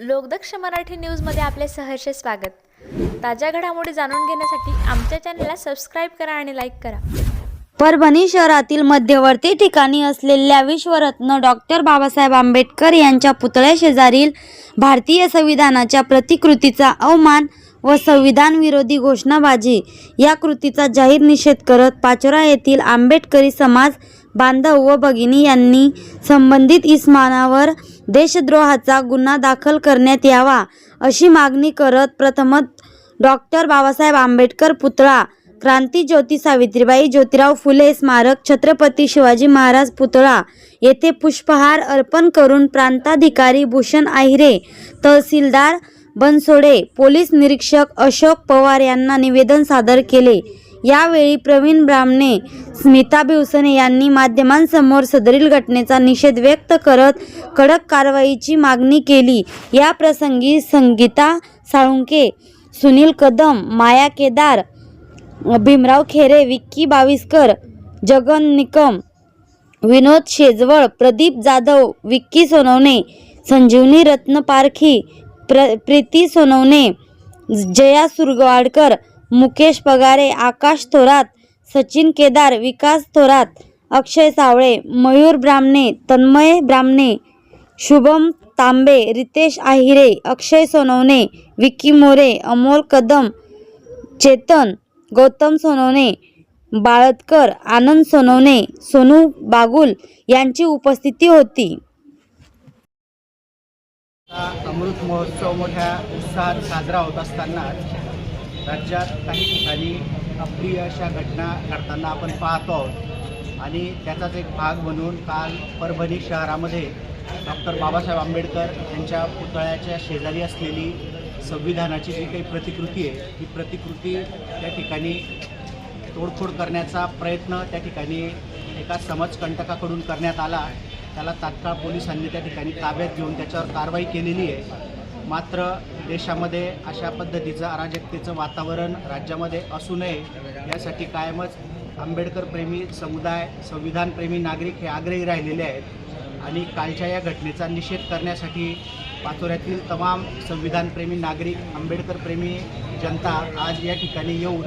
लोकदक्ष मराठी न्यूजमध्ये आपले सहर्ष स्वागत. ताज्या घडामोडी जाणून घेण्यासाठी आमच्या चॅनलला सबस्क्राईब करा आणि लाईक करा. परभणी शहरातील मध्यवर्ती ठिकाणी असलेल्या विश्वरत्न डॉक्टर बाबासाहेब आंबेडकर यांच्या पुतळ्या शेजारील भारतीय संविधानाच्या प्रतिकृतीचा अवमान व संविधान विरोधी घोषणाबाजी या कृतीचा जाहीर निषेध करत पाचोरा येथील आंबेडकरी समाज बांधव व भगिनी यांनी संबंधित इस्मानावर देशद्रोहाचा गुन्हा दाखल करण्यात यावा अशी मागणी करत प्रथमत डॉक्टर बाबासाहेब आंबेडकर पुतळा क्रांती ज्योती सावित्रीबाई ज्योतिराव फुले स्मारक छत्रपती शिवाजी महाराज पुतळा येथे पुष्पहार अर्पण करून प्रांताधिकारी भूषण आहिरे तहसीलदार बनसोडे पोलीस निरीक्षक अशोक पवार यांना निवेदन सादर केले. यावेळी प्रवीण ब्राह्मणे स्मिता भिवसने यांनी माध्यमांसमोर सदरील घटनेचा निषेध व्यक्त करत कडक कारवाईची मागणी केली. या प्रसंगी संगीता साळुंके सुनील कदम माया केदार भीमराव खेरे विक्की बाविस्कर जगन निकम विनोद शेजवळ प्रदीप जाधव विक्की सोनवणे संजीवनी रत्न पारखी प्र प्रीती सोनवणे जया सुरगवाडकर मुकेश पगारे आकाश थोरात सचिन केदार विकास थोरात अक्षय सावळे मयूर ब्राह्मणे तन्मय ब्राह्मणे शुभम तांबे रितेश आहिरे अक्षय सोनवणे विक्की मोरे अमोल कदम चेतन गौतम सोनवणे बाळतकर आनंद सोनवणे सोनू बागुल यांची उपस्थिती होती. अमृत महोत्सव मोठ्या उत्साहात साजरा होत असताना राज्यात काही ठिकाणी अप्रिय अशा घटना घडताना आपण पाहतो आहोत. आणि त्याचाच एक भाग म्हणून काल परभणी शहरामध्ये डॉक्टर बाबासाहेब आंबेडकर यांच्या पुतळ्याच्या शेजारी असलेली संविधानाची जी काही प्रतिकृती आहे ही प्रतिकृती त्या ठिकाणी तोडफोड करण्याचा प्रयत्न त्या ठिकाणी एका समाजकंटकाकडून करण्यात आला. त्याला तात्काळ पोलिसांनी त्या ठिकाणी ताब्यात घेऊन त्याच्यावर कारवाई केलेली आहे. मात्र देशामध्ये अशा पद्धतीचं अराजकतेचं वातावरण राज्यामध्ये असू नये यासाठी कायमच आंबेडकर प्रेमी समुदाय संविधानप्रेमी नागरिक हे आग्रही राहिलेले आहेत आणि कालच्या या घटनेचा निषेध करण्यासाठी पाचोऱ्यातील तमाम संविधानप्रेमी नागरिक आंबेडकरप्रेमी जनता आज या ठिकाणी येऊन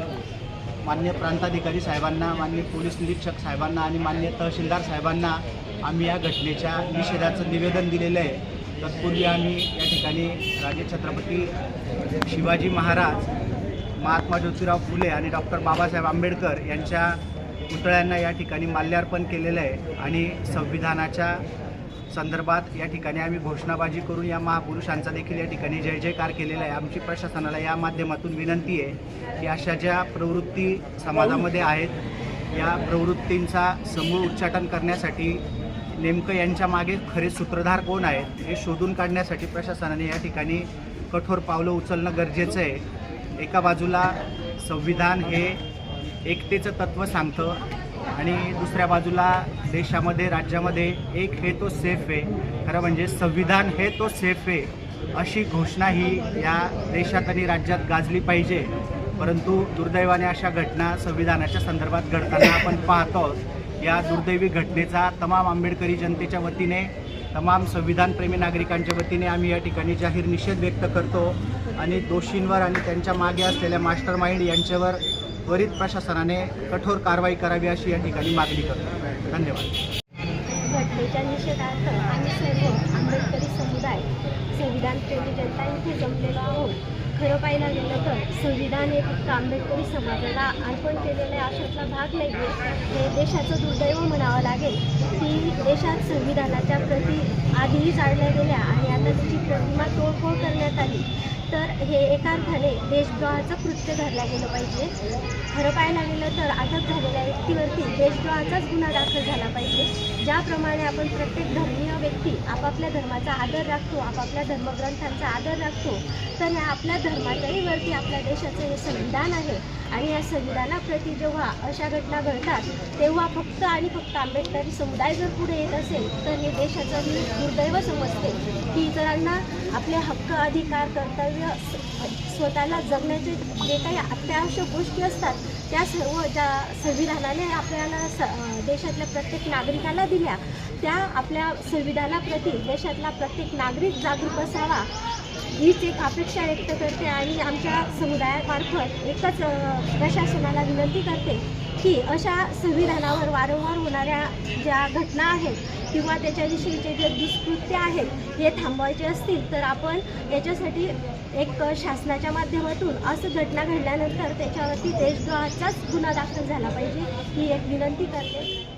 मान्य प्रांताधिकारी साहेबांना मान्य पोलीस निरीक्षक साहेबांना आणि मान्य तहसीलदार साहेबांना आम्ही या घटनेच्या निषेधाचं निवेदन दिलेलं आहे. तत्पूर्वी आम्ही या ठिकाणी राजे छत्रपती शिवाजी महाराज महात्मा ज्योतिराव फुले आणि डॉक्टर बाबासाहेब आंबेडकर यांच्या पुतळ्यांना या ठिकाणी माल्यार्पण केलेलं आहे आणि संविधानाच्या संदर्भात या ठिकाणी आम्ही घोषणाबाजी करून या महापुरुषांचा देखील या ठिकाणी जय जयकार केलेला आहे. आमची प्रशासनाला या माध्यमातून विनंती आहे की अशा ज्या प्रवृत्ती समाजामध्ये आहेत या प्रवृत्तींचा समूळ उच्चाटन करण्यासाठी नेमकं यांच्या मागे खरे सूत्रधार कोण आहेत हे शोधून काढण्यासाठी प्रशासनाने या ठिकाणी कठोर पावलं उचलणं गरजेचं आहे. एका बाजूला संविधान हे एकतेचं तत्त्व सांगतं आणि दुसऱ्या बाजूला देशामध्ये राज्यामध्ये एक हे तो सेफ आहे. खरं म्हणजे संविधान हे तो सेफ आहे अशी घोषणा ही या देशात आणि राज्यात गाजली पाहिजे. परंतु दुर्दैवाने अशा घटना संविधानाच्या संदर्भात घडताना आपण पाहतो या दुर्दैवी घटनेचा तमाम आंबेडकरी जनतेच्या वतीने तमाम संविधानप्रेमी नागरिकांच्या वतीने आम्ही या ठिकाणी जाहीर निषेध व्यक्त करतो आणि दोषींवर आणि त्यांच्या मागे असलेल्या मास्टर माइंड यांच्यावर त्वरित प्रशासनाने कठोर कारवाई करावी अशी या ठिकाणी मागणी करतो. धन्यवाद. घटनेच्या निषेधार्थ आम्ही सर्व आंबेडकरी समुदाय संविधानप्रेमी जनता इथे जमलेलो आहोत. खरं पाहायला गेलं तर संविधान हे फक्त आंबेडकरी समाजाला अर्पण केलेल्या आशातला भाग नाही आहे. हे देशाचं दुर्दैव म्हणावं लागेल की देशात संविधानाच्या प्रती आधीही जाळल्या गेल्या आणि आता त्याची प्रतिमा तोडफोड करण्यात आली तर हे एका अर्थाने देशद्रोहाचं कृत्य धरलं गेलं पाहिजे. खरं पाहायला गेलं तर अटक झालेल्या व्यक्तीवरती देशद्रोहाचाच गुन्हा दाखल झाला पाहिजे. ज्याप्रमाणे आपण प्रत्येक धर्मीय व्यक्ती आपापल्या धर्माचा आदर राखतो आपापल्या धर्मग्रंथांचा आदर राखतो तर या आपल्या धर्माच्याही वरती आपल्या देशाचं हे संविधान आहे. आणि या संविधानाप्रती जेव्हा अशा घटना घडतात तेव्हा फक्त आणि फक्त आंबेडकरी समुदाय जर पुढे येत असेल तर हे देशाचं मी दुर्दैव समजते. की इतरांना आपले हक्क अधिकार कर्तव्य स्वतःला जगण्याचे जे काही अत्यावश्यक गोष्टी असतात त्या सर्व ज्या संविधानाने आपल्याला स देशातल्या प्रत्येक नागरिकाला दिल्या त्या आपल्या संविधानाप्रती देशातला प्रत्येक नागरिक जागरूक असावा हीच एक अपेक्षा व्यक्त करते आणि आमच्या समुदायामार्फत एकच प्रशासनाला विनंती करते की अशा संविधानावर वारंवार होणाऱ्या ज्या घटना आहेत किंवा त्याच्याविषयीचे जे दुष्कृत्य आहेत हे थांबवायचे असतील तर आपण याच्यासाठी एक शासनाच्या माध्यमातून असं घटना घडल्यानंतर त्याच्यावरती देशद्रोहाचाच गुन्हा दाखल झाला पाहिजे ही एक विनंती करते.